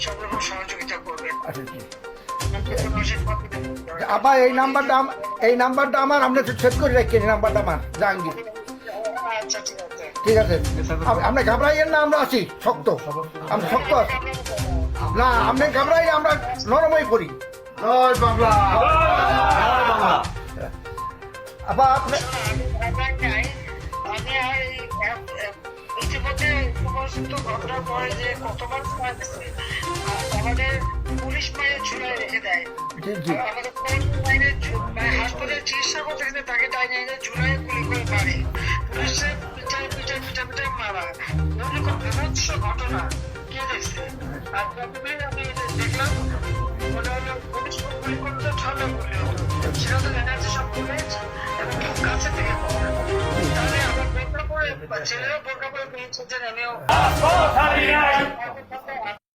আচ্ছা আবার এই নাম্বারটা এই নাম্বারটা আমার আপনি সেট করে রাখেন এই নাম্বারটা আমার জাহাঙ্গীর। আচ্ছা ঠিক আছে। আপনি ঘাবড়াইয়েন না আমরা আছি শক্ত। আমি শক্ত আছি। না আপনি ঘাবড়াই আমরা নরমই করি আবার আপনি ইতিমধ্যে ঘটনার পরে যে কতবার আমাদের পুলিশ মায়ের ঝুলায় রেখে দেয়। আমাদের পুলিশ মায়ের হাসপাতালে চিকিৎসা করতে গেলে তাকে টাইনে এনে ঝুলায় গুলি করে মারে। পুলিশের পিঠায় পিঠায় পিঠা পিঠা মারা। এরকম বিভৎস ঘটনা কে দেখছে? আর প্রথমে আমি দেখলাম মনে হলো পুলিশ গুলি করতে ঠান্ডা গুলি সেটা তো এনার্জি সব কমেছে এবং খুব কাছে থেকে তাহলে আমার বোরকা পরে ছেলেরা বোরকা পরে পেয়েছে যে আমিও